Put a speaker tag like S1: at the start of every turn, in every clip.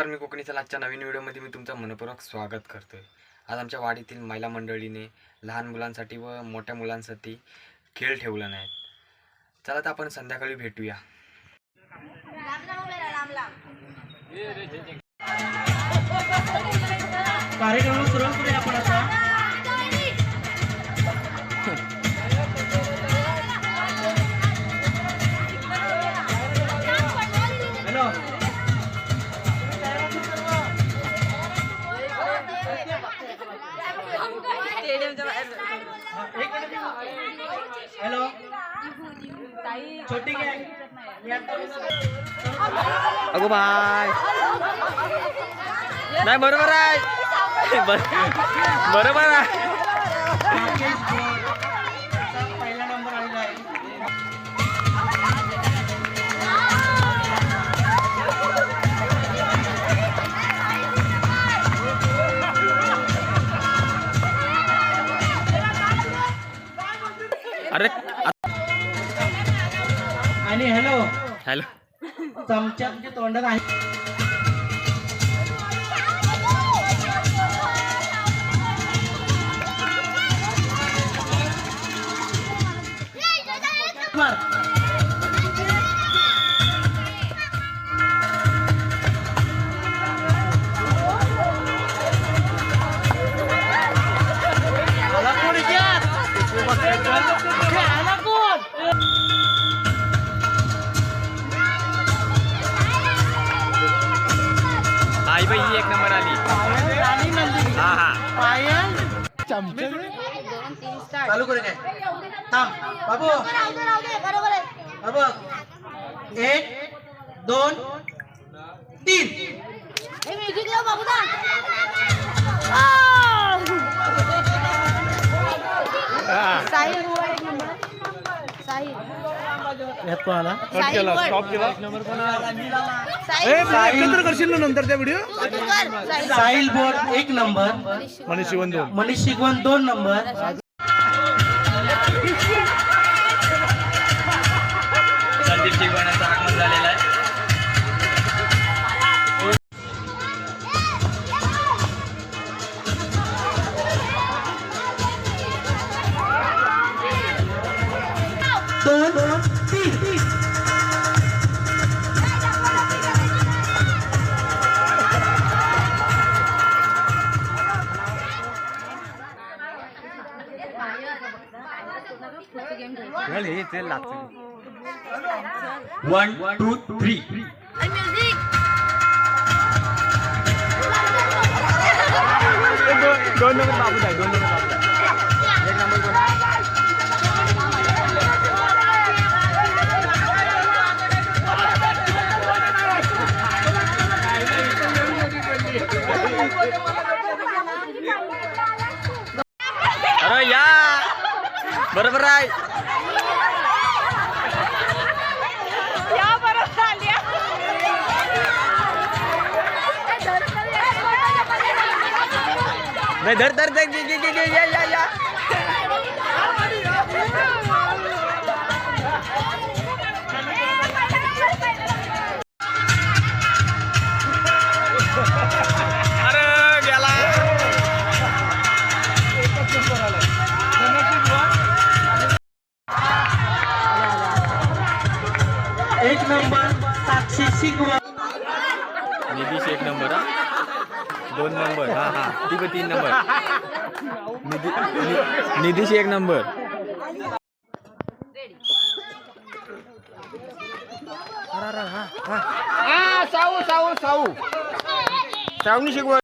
S1: नमस्कार मी कोकणीच्या आजच्या नवीन व्हिडिओमध्ये मी तुमचं मनपूर्वक स्वागत करतोय. आज आमच्या वाडीतील महिला मंडळीने लहान मुलांसाठी व मोठ्या मुलांसाठी खेळ ठेवला नाही चला तर आपण संध्याकाळी भेटूया.
S2: कार्यक्रम सुरू करूया आपण आता. हॅलो.
S1: अगो बाय. नाही बरोबर आहे. बरोबर आहे
S2: पहिला नंबर आलेला आहे.
S1: अरे
S2: हॅलो चमच्या आमच्या तोंडात आहे बर.
S1: बाई ही एक नंबर आली. हा हा.
S2: पायल चमचे चालू करू काय थांब. बाबू. हा बघ एक दोन तीन. यात कोणाला?
S3: एकत्र करशील ना नंतर त्या व्हिडिओ
S2: साहिल बोर्ड एक नंबर.
S3: मनीष शिवण दोन.
S2: मनीष शिकवण दोन नंबर.
S1: ते लागतं वन टू थ्री दोन नंबर बाबू आहे दोन नंबर बाबू आहे एक नाही धर धर धर घे, या या. निधीश एक नंबर. हा साऊ साऊ साऊ. साऊनी शिकव.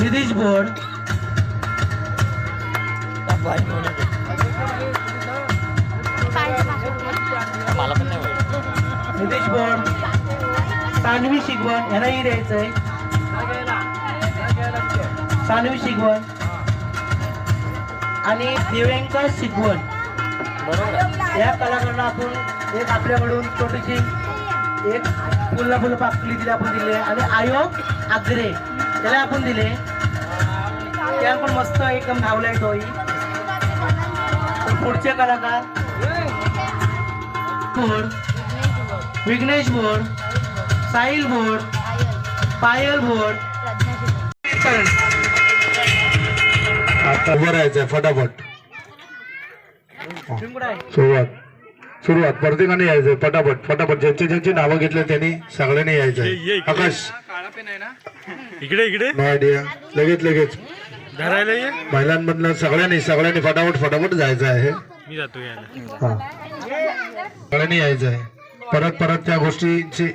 S2: निधीश बोर्ड.
S1: मला पण नाही माहीत.
S2: निधीश बोर्ड. सानवी शिकवण यांनाही द्यायचंय. सानवी शिकवण. आणि दिव्यांका शिकवण. या कलाकारांना आपण एक आपल्याकडून छोटीशी एक फुला फुलं पाकली तिला आपण दिली आणि आयोग आग्रे त्याला आपण दिले. त्या पण मस्त एकदम धावलाय तोही तर पुढचे कलाकार board Vighnesh board Sahil board Payal board.
S3: आता उभं राहायचंय फटाफट. सुरुवात. सुरुवात. प्रत्येकाने यायचंय फटाफट. फटाफट. ज्यांची ज्यांची नावं घेतले त्यांनी सगळ्यांनी यायचंय. आकाश.
S4: इकडे इकडे.
S3: आयडिया लगेच लगेच.
S4: धरायला ये.
S3: महिलांमधनं सगळ्यांनी सगळ्यांनी फटाफट फटाफट जायचं आहे
S4: मी जातो यायला.
S3: हा. सगळ्यांनी यायचं आहे परत परत त्या गोष्टीची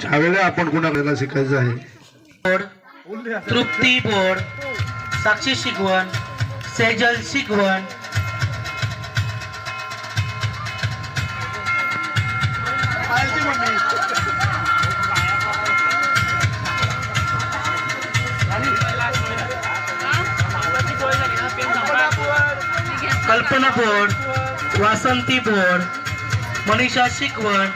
S3: त्यावेळेला आपण कुणाला शिकायचं आहे?
S2: तृप्ती बोर्ड साक्षी शिकवण सेजल शिकवण. कल्पना बोर्ड वासंती बोर्ड मनीषा शिकवण.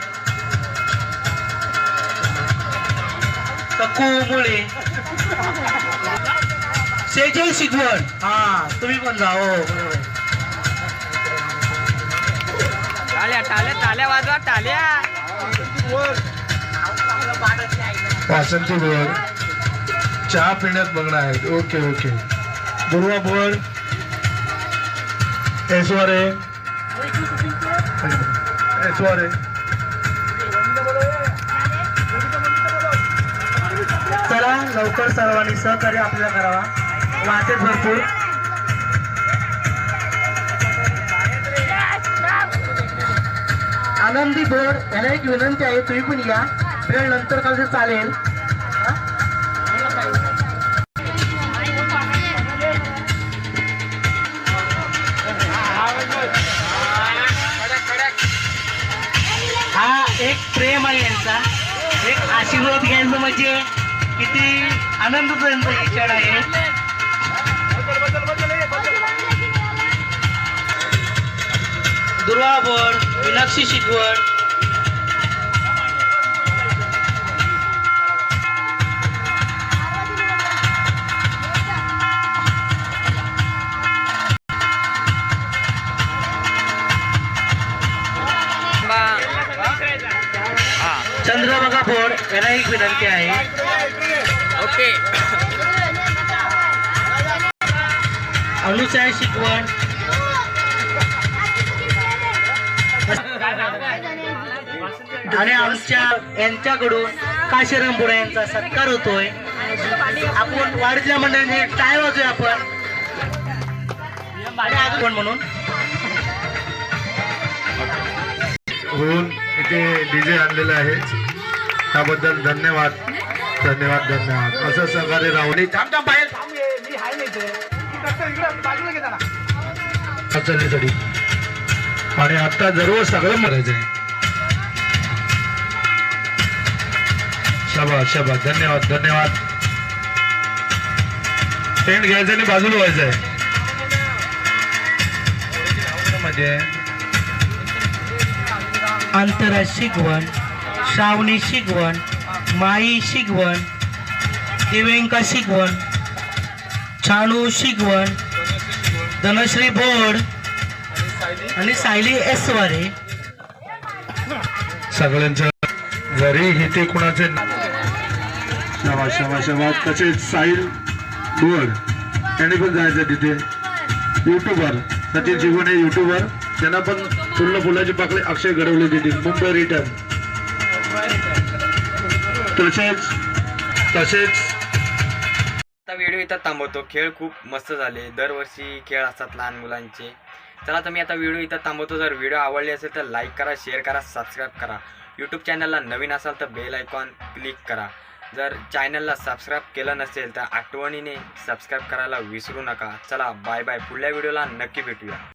S2: सकू मुळे सेजल हा तुम्ही पण जा हो.
S1: टाल्या टाल्या टाल्या वाजवा टाल्या.
S3: वासंती बोर्ड चहा पिण्यात बघणार आहेत. Okay okay. दुर्वा बोर्ड ऐश्वरे ऐश्वरे
S2: चला लवकर सर्वांनी सहकार्य आपल्याला करावा. वाटेत भरपूर. आनंदी बोर्ड याला एक विनंती आहे तुम्ही पण या. वेळ नंतर कसं चालेल. हा? हा एक प्रेम आहे यांचा. एक आशीर्वाद घ्यायचं म्हणजे किती हे क्षण आहे. दुर्वा बोर्ड मीनाक्षी शिकवण. चंद्रभागा बोर्ड याला एक विनंती आहे.
S1: ओके.
S2: अनुसाय शिकवण. आणि आमच्या यांच्याकडून काशीराम बोरा यांचा सत्कार होतोय. आपण वाडीतल्या मंडळीने टाय वाजूया आपण. म्हणून.
S3: होऊन इथे डीजे आणलेला आहे. त्याबद्दल धन्यवाद. धन्यवाद धन्यवाद. असं सहकार्य राहुल चलण्यासाठी आणि आता जरूर सगळं मरायचं आहे शाबास शाबास. धन्यवाद धन्यवाद. टेंट घ्यायचं आणि बाजूला व्हायचं आहे मध्ये
S2: अंतरा शिकवण श्रावणी शिकवण माई शिकवण दिव्यांका शिकवण छानू शिकवण धनश्री बोर्ड आणि सायली एसवारे.
S3: सगळ्यांच्या जरी इथे कुणाचे? शाबास शाबास शाबास तसेच साहिल बोर्ड. त्यांनी पण जायचं तिथे. युट्यूबर सचिन शिगवणे युट्यूबर त्यांना पण पूर्ण फुलाची पाकळी अक्षय घडवले तिथे. मुंबई रिटर्न तसेच तसेच.
S1: आता व्हिडिओ इथं थांबवतो. खेळ खूप मस्त झाले. दरवर्षी खेळ असतात लहान मुलांचे. चला तर मी आता व्हिडिओ इथं थांबवतो. जर व्हिडिओ आवडले असेल तर लाईक करा शेअर करा सबस्क्राईब करा. यूट्यूब चॅनलला नवीन असाल तर बेल आयकॉन क्लिक करा. जर चॅनलला सबस्क्राईब केलं नसेल तर आठवणीने सबस्क्राईब करायला विसरू नका. चला बाय बाय पुढल्या व्हिडिओला नक्की भेटूया.